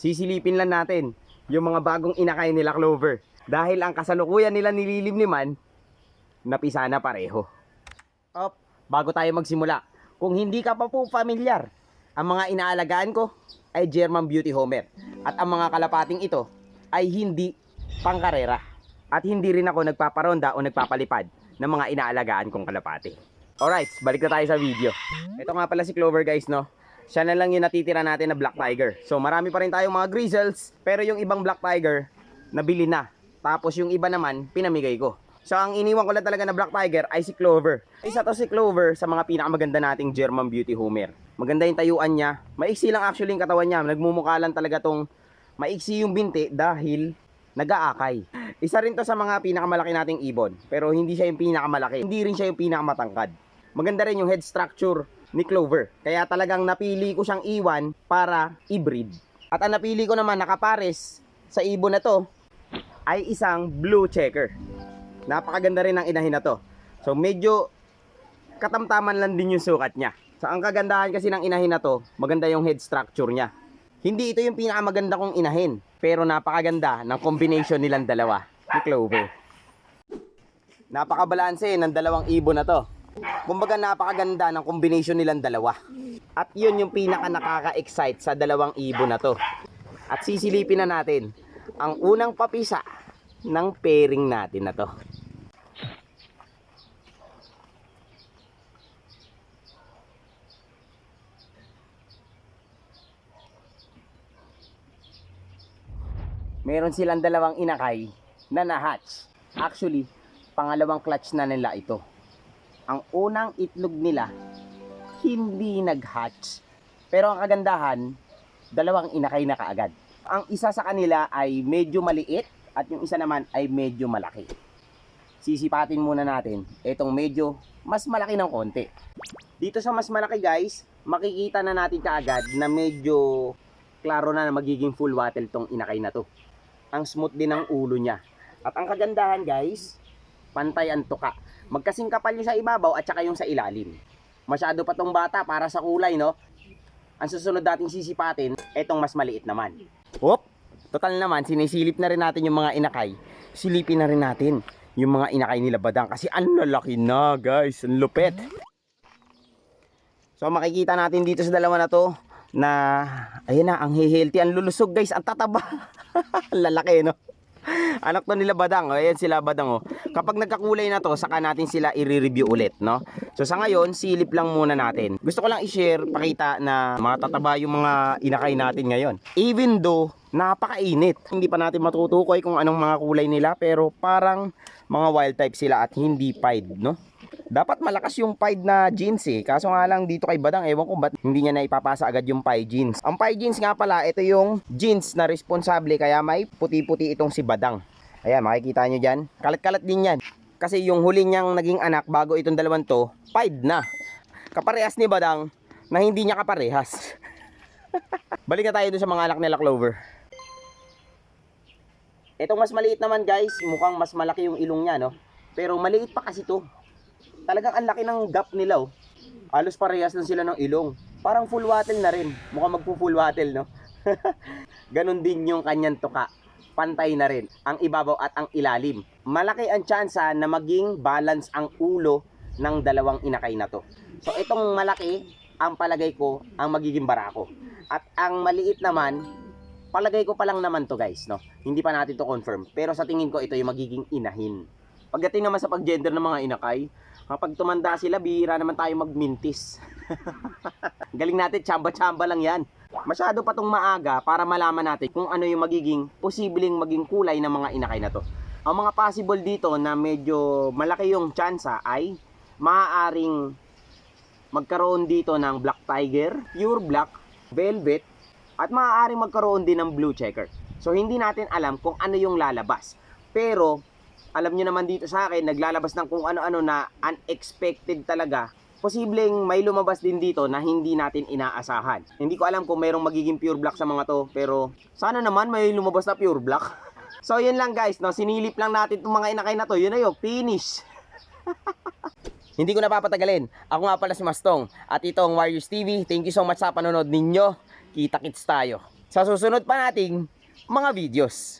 sisilipin lang natin yung mga bagong inakay nila Clover. Dahil ang kasalukuyan nila nililimliman, napisa na pareho. Op, bago tayo magsimula, kung hindi ka pa po familiar, ang mga inaalagaan ko ay German Beauty Homer. At ang mga kalapating ito ay hindi pangkarera. At hindi rin ako nagpaparonda o nagpapalipad ng mga inaalagaan kong kalapati. Alright, balik na tayo sa video. Ito nga pala si Clover guys, no? Siya na lang yung natitira natin na Black Tiger. So marami pa rin tayong mga grizzles, pero yung ibang Black Tiger, nabili na. Tapos yung iba naman, pinamigay ko. So ang iniwan ko lang talaga na Black Tiger ay si Clover. Isa to si Clover sa mga pinakamaganda nating German Beauty Homer. Maganda yung tayuan niya. Maiksi lang actually yung katawan niya. Nagmumukha lang talaga tong maiksi yung binti dahil nag-aakay. Isa rin to sa mga pinakamalaki nating ibon. Pero hindi siya yung pinakamalaki. Hindi rin siya yung pinakamatangkad. Maganda rin yung head structure ni Clover. Kaya talagang napili ko siyang iwan para i-breed. At ang napili ko naman nakapares sa ibon na to ay isang blue checker. Napakaganda rin ng inahin na to. So medyo katamtaman lang din yung sukat niya. So ang kagandahan kasi ng inahin na to, maganda yung head structure niya. Hindi ito yung pinakamaganda kong inahin, pero napakaganda ng combination nilang dalawa ni Clover. Napakabalanse ng dalawang ibon na to. Kumbaga napakaganda ng combination nilang dalawa. At yun yung pinaka nakaka-excite sa dalawang ibon na to. At sisilipin na natin ang unang papisa ng pairing natin na to. Meron silang dalawang inakay na na-hatch. Actually, pangalawang clutch na nila ito. Ang unang itlog nila, hindi nag-hatch. Pero ang kagandahan, dalawang inakay na kaagad. Ang isa sa kanila ay medyo maliit at yung isa naman ay medyo malaki. Sisipatin muna natin itong medyo mas malaki ng konti. Dito sa mas malaki guys, makikita na natin kaagad na medyo klaro na na magiging full wattle tong inakay na to. Ang smooth din ng ulo niya. At ang kagandahan guys, pantay ang tuka. Magkasing kapal yung sa ibabaw at saka yung sa ilalim. Masyado pa tong bata para sa kulay, no? Ang susunod nating sisipatin, etong mas maliit naman. Hop! Total naman, sinisilip na rin natin yung mga inakay. Silipin na rin natin yung mga inakay nila badang kasi ang lalaki na guys, ang lupet. So makikita natin dito sa dalawa na to na ayun na, ang healthy, ang lulusog guys, ang tataba. Lalaki no. Anak to nila Badang, oh. ayan sila Badang oh. Kapag nagkakulay na to, saka natin sila i-review ulit, no? So sa ngayon, silip lang muna natin. Gusto ko lang i-share, pakita na matataba yung mga inakay natin ngayon. Even though napakainit, hindi pa natin matutukoy kung anong mga kulay nila, pero parang mga wild type sila at hindi pied, no? Dapat malakas yung pied na jeans eh. Kaso nga lang dito kay Badang, ewan ko ba't hindi niya na ipapasa agad yung pie jeans. Ang pie jeans nga pala, ito yung jeans na responsable kaya may puti-puti itong si Badang. Ayan, makikita nyo dyan. Kalat-kalat din yan. Kasi yung huli niyang naging anak bago itong dalawang to, pied na. Kaparehas ni Badang na hindi niya kaparehas. Balik na tayo dun sa mga anak nila Clover. Itong mas maliit naman guys, mukhang mas malaki yung ilong niya, no? Pero maliit pa kasi to. Talagang ang laki ng gap nila, oh. Halos parehas lang sila ng ilong. Parang full wattle na rin. Mukhang magpo full wattle, no? Ganon din yung kanyang tuka. Pantay na rin ang ibabaw at ang ilalim. Malaki ang tsansa na maging balance ang ulo ng dalawang inakay na to. So itong malaki, ang palagay ko, ang magiging barako. At ang maliit naman, palagay ko pa lang naman to guys, no? Hindi pa natin to confirm. Pero sa tingin ko ito yung magiging inahin. Pagdating naman sa pag-gender ng mga inakay, kapag tumanda sila, bihira naman tayo magmintis. Galing natin, tsamba-tsamba lang yan. Masyado pa tong maaga para malaman natin kung ano yung magiging posibleng maging kulay ng mga inakay na to. Ang mga possible dito na medyo malaki yung tsansa ay maaaring magkaroon dito ng black tiger, pure black, velvet, at maaaring magkaroon din ng blue checker. So hindi natin alam kung ano yung lalabas. Pero alam nyo naman dito sa akin, naglalabas ng kung ano-ano na unexpected talaga. Posibleng may lumabas din dito na hindi natin inaasahan. Hindi ko alam kung mayroong magiging pure black sa mga to, pero sana naman may lumabas na pure black. So yun lang guys, no? sinilip lang natin itong mga inakay na to. Yun na yun, finish. Hindi ko napapatagalin. Ako nga pala si Mastong. At ito ang Warriors TV. Thank you so much sa panonood ninyo. Kita-kits tayo. sa susunod pa nating mga videos.